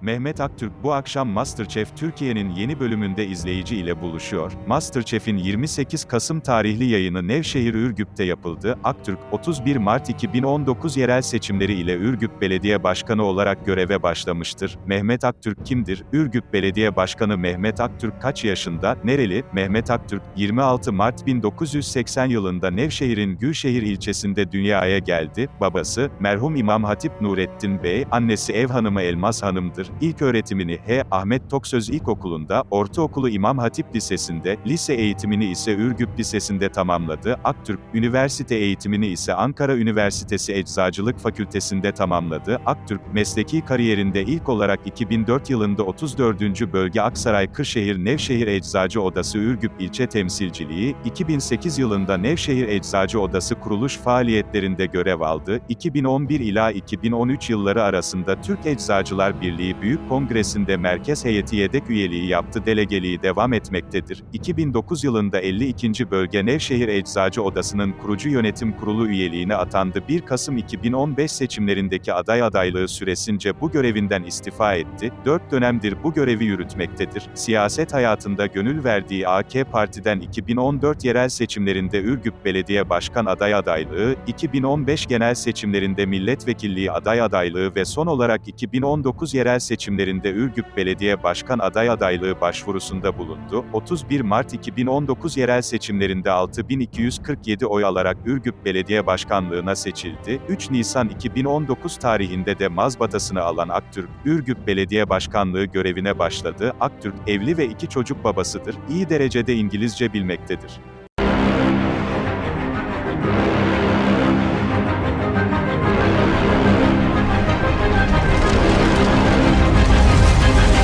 Mehmet Aktürk bu akşam MasterChef Türkiye'nin yeni bölümünde izleyici ile buluşuyor. MasterChef'in 28 Kasım tarihli yayını Nevşehir Ürgüp'te yapıldı. Aktürk, 31 Mart 2019 yerel seçimleri ile Ürgüp Belediye Başkanı olarak göreve başlamıştır. Mehmet Aktürk kimdir? Ürgüp Belediye Başkanı Mehmet Aktürk kaç yaşında? Nereli? Mehmet Aktürk, 26 Mart 1980 yılında Nevşehir'in Gülşehir ilçesinde dünyaya geldi. Babası, merhum İmam Hatip Nurettin Bey, annesi Ev Hanımı Elmas Hanım'dır. İlk öğretimini H. Ahmet Toksöz İlkokulu'nda, ortaokulu İmam Hatip Lisesi'nde, lise eğitimini ise Ürgüp Lisesi'nde tamamladı. Aktürk, üniversite eğitimini ise Ankara Üniversitesi Eczacılık Fakültesi'nde tamamladı. Aktürk, mesleki kariyerinde ilk olarak 2004 yılında 34. Bölge Aksaray Kırşehir Nevşehir Eczacı Odası Ürgüp İlçe Temsilciliği, 2008 yılında Nevşehir Eczacı Odası kuruluş faaliyetlerinde görev aldı. 2011 ila 2013 yılları arasında Türk Eczacılar Birliği Büyük Kongresi'nde merkez heyeti yedek üyeliği yaptı delegeliği devam etmektedir. 2009 yılında 52. Bölge Nevşehir Eczacı Odası'nın kurucu yönetim kurulu üyeliğine atandı. 1 Kasım 2015 seçimlerindeki aday adaylığı süresince bu görevinden istifa etti. 4 dönemdir bu görevi yürütmektedir. Siyaset hayatında gönül verdiği AK Parti'den 2014 yerel seçimlerinde Ürgüp Belediye Başkan aday adaylığı, 2015 genel seçimlerinde milletvekilliği aday adaylığı ve son olarak 2019 yerel seçimlerinde Ürgüp Belediye Başkan aday adaylığı başvurusunda bulundu. 31 Mart 2019 yerel seçimlerinde 6247 oy alarak Ürgüp Belediye Başkanlığına seçildi. 3 Nisan 2019 tarihinde de mazbatasını alan Aktürk, Ürgüp Belediye Başkanlığı görevine başladı. Aktürk, evli ve iki çocuk babasıdır. İyi derecede İngilizce bilmektedir.